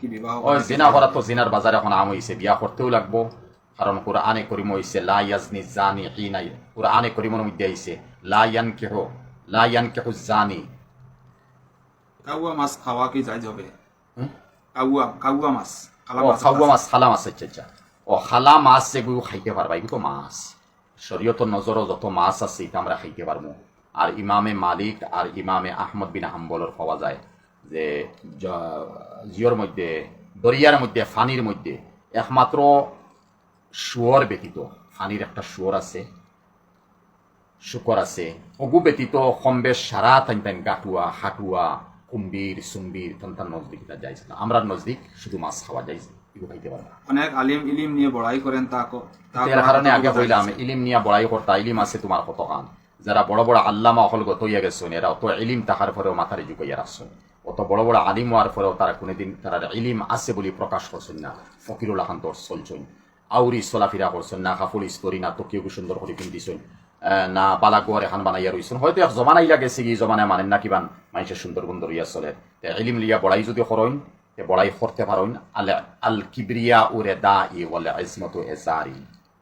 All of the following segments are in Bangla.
কি বিবাহ ওই জিনা করা তো জিনার বাজারে এখন আম হইছে বিয়া করতেও লাগবো। কারণ কোরআনে করিম হইছে লা ইয়াজনি জানি হিনাই কোরআনে করিমের মধ্যে আইছে লা ইয়ানকিহু লা ইয়ানকিহু জানি। কাউয়া মাছ খাওয়া কি যাই যাবে? কাউয়া কাউয়া মাছ খালা মাছ খাওয়া মাছ খালা মাছ আচ্ছা আচ্ছা। ও খালা মাছ যেগুলো খাইতে পারবা এগুলো তো মাছ। শরীয়তর নজরও যত মাছ আছে এটা আমরা খাইতে পারব। আর ইমামে মালিক আর ইমামে আহমদ বিন হাম্বলর পাওয়া যায়। যে জিওর মধ্যে দরিয়ার মধ্যে ফানির মধ্যে একমাত্র শুয়র ব্যতীত ফানির একটা শুয়র আছে শুকর আছে অগু ব্যতীত কমবে সারা টাইম টাইম গাটুয়া হাটুয়া কুম্বির সুম্বির তান তার নজদিক না আমরা নজদিক শুধু মাছ খাওয়া যাইছে এগুলো খাইতে পারবা অনেক আলিম ইলিম নিয়ে বড়াই করেন তা ক- তা এর করা কারণে আগে কইলাম জায়েজ? ইলিম নিয়া বড়াই করতা ইলিম আছে তোমার কত কান যারা বড় বড় আল্লামা হল গত হইয়া গেছেন এরা অত ইলিম তাহার পরেও মাথারে যুগাইয়া রাখছেন অত বড় বড় আলিম হওয়ার পরেও তারা কোনোদিন তারা ইলিম আছে বলে প্রকাশ করছেন না। ফকিরুল আহান তোর চলছেন। আউরি চলাফিরা করছেন না কাপড় স্তরি না তকিও সুন্দর করে পিন্ধিছেন। না বালা গোয়ার এখান বানাইয়া রইছেন। হয়তো এক জমানাই লাগে কি জমানায় মানেন না কিবান। মানুষের সুন্দর সুন্দর ইয়া চলে। ইলিম লিয়া বড়াই যদি করইন তে বড়াই করতে পারেন আলে, আল কিবরিয়া উরে দা ই ওয়ালে ইসমত এজারি।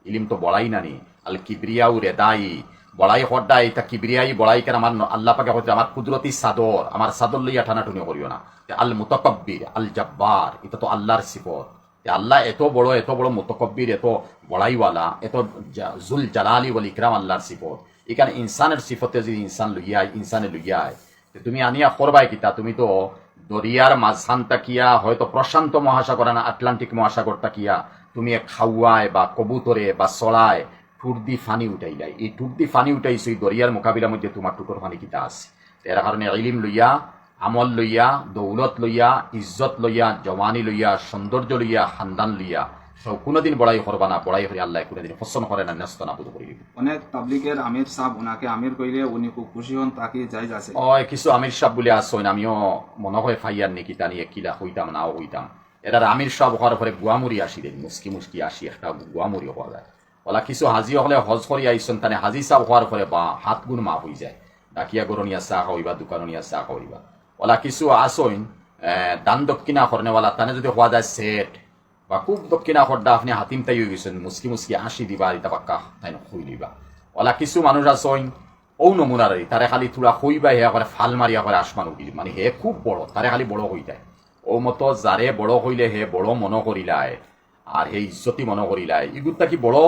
ইলিম তো বড়াই নানি আল কিবরিয়া উরে দাই বড়াই হড্ডাই তা কিবরিয়াই বড়াই কেন আমার আল্লাহ পাকে হচ্ছে আমার কুদরতি সাদর, আমার সাদর লইয়া টানাটুনি করিও না। আল মুতাকাব্বির, আল জব্বার, এটা তো আল্লাহর সিফত। আল্লাহ এত বড় এত বড় মুতাকাব্বির, এত বড়াইওয়ালা, এত জুল জালালি ওয়াল ইকরাম আল্লাহর সিফত। এখানে ইনসানের সিফতে যদি ইনসান লইয়াই ইনসানে লইয়াই তুমি আনিয়া করবাই কিতা? তুমি তো দরিয়ার মাঝখান তাকিয়া হয়তো প্রশান্ত মহাসাগর না, আটলান্টিক মহাসাগর তাকিয়া তুমি খাওয়ায় বা কবুতরে বা চড়ায় টুর দি ফানি উঠাইলাই এই টুর দি ফানি উঠাইছো এই দরিয়ার মোকাবিলার মধ্যে তোমার টুটোর ফানি কিতা আছে। এর কারণে ইলিম লইয়া আমল লইয়া দৌলত লইয়া ইজ্জত লইয়া জওয়ানি লইয়া সৌন্দর্য লইয়া খানদান লইয়া সব কোনোদিন বড়াই করবা না বড়াই করে আল্লাহ কোনোদিন পছন্দ করে না ন্যস্ত না বুধ করি অনেক তাবলিকের আমির সাহেব ওনাকে আমির কইলে উনি খুব খুশি হন তাকে যাইজ আছে ও কিছু আমির সাহ বলে আসছেন আমিও মনে হয় ফাইয়ার নেকি তা নিয়ে কিলা হইতাম নাও হইতাম। এটার আমির সাহ হওয়ার পরে গুয়ামুড়ি আসি দেন মুসকি মুসকি আসি একটা গুয়ামুড়ি হওয়া যায়। ওলা কিছু হাজি হলে হজ করি আইসন তানে হাজি সাহ হওয়ার পরে বা হাত গুণ মাপ হয়ে যায়। ডাকিয়া গরনিয়া চাহ খাওয়াইবা দোকাননিয়া চাহ খাওয়াইবা ওলা কিছু আসইন দান দক্ষিণা করনেওয়ালা তানে যদি হওয়া যায় সেট বা খুব দক্ষিণা খড্ডা আপনি হাতিম তাই হয়ে গেছেন মুসকি মুসকি হাসি দিবা ইতা বাক্কা তাই খুই দিবা। ওলা কিছু মানুষ আসইন ও নমুনার তারে খালি থোড়া হইবা হে করে ফাল মারিয়া করে আসমান উঠিল মানে হে খুব বড় তারে খালি বড় হই যায়। ও মতো যারে বড় হইলে হে বড় মন করিলায় আর হে ইজ্জতি মন করিলায় ইগুতা কি বড়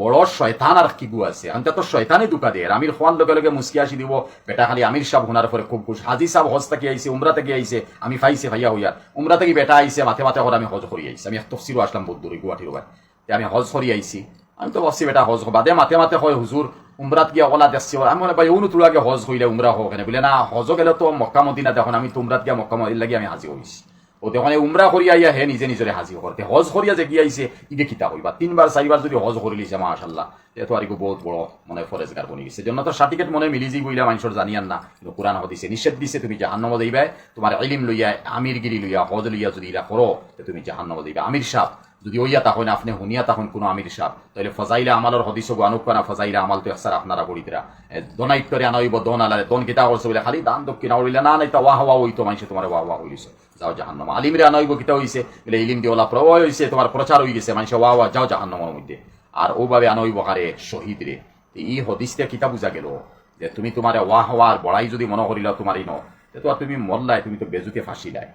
বড় শয়তান আর কিগু আছে? আনতে তো শয়তানে দুকা দিয়ে আমির খোয়ার লগে লগে মুসকি আসি দিব। বেটা খালি আমির সাহ হুনার পরে খুব খুশ হাজি সাহ হজ থাকি আইছে উমরা থেকে আইছে আমি ফাইছে ভাইয়া হইয়া। উমরা থেকে বেটা আইছে মাথে মাথে করে আমি হজ করি আইছি আমি তফসিরও আসলাম বদ্দুরি গুয়াহাটির ওয়াই আমি হজ করি আইছি আমি তো ভাবছি বেটা হজ বাদে মাথে মাথে হয় হুজুর উমরাত গিয়া ওলা দেখছি আমি মনে পাই উনু তোলাকে হজ হইলে উমরা হোক বলে না, হজ গেলে তো মক্কা মদিনা দেখুন আমি তোমরাত গিয়া মক্কা মদিনা লাগি আমি হাজি হইছি ও দেখুন উমরা করি আইয়া হে নিজে নিজরে হাজি করতে হজ করিয়া যে গিয়াইছে ইগে কিতা হইবা তিনবার চারিবার যদি হজ করি লিছে মাশাল্লাহ এ তো আর ইগো বহুত বড় মনে ফরেজগার বনি গেছে জন্য তো সার্টিফিকেট মনে মিলি যাই বইলা মানুষের জানিয়ান না কিন্তু কোরআন হদিছে নিষেধ দিছে তুমি জাহান্নম যাইবে তোমার ইলিম লইয়া আমিরগিরি লইয়া হজ লইয়া যদি ইলা করো তে তুমি জাহান্নম যাইবে আমির সাহ যদি ওইয়া তখন আপনি হুনিয়া তখন কোনো আমির সাহ তাহলে ফজাইলে আমালর হদিস আনুক না ফজাইলে আমাল তো একসার আপনারা বলিতরা দনাইত করে আনাইব দন আলারে দন কিতা করছে বলে খালি দান দক্ষিণা উড়িলে না নাই তা ওয়া হওয়া হইতো মানুষ তোমার ওয়া হওয়া হইছে যাও জাহান্নম। আলিমরে আনাইব কিতা হইছে, বলে ইলিম দিওলা প্রবাহ হইছে, তোমার প্রচার হই গেছে, মানুষ ওয়া ওয়া, যাও জাহান্নামের মধ্যে। আর ওভাবে আনাইব কারে শহীদ রে। এই হদিসটা কিতা বুঝা গেল? যে তুমি তোমার ওয়া হওয়ার বড়াই যদি মনে করিলা তোমার ন তো তুমি মরলায়, তুমি তো বেজুতে ফাঁসিলাই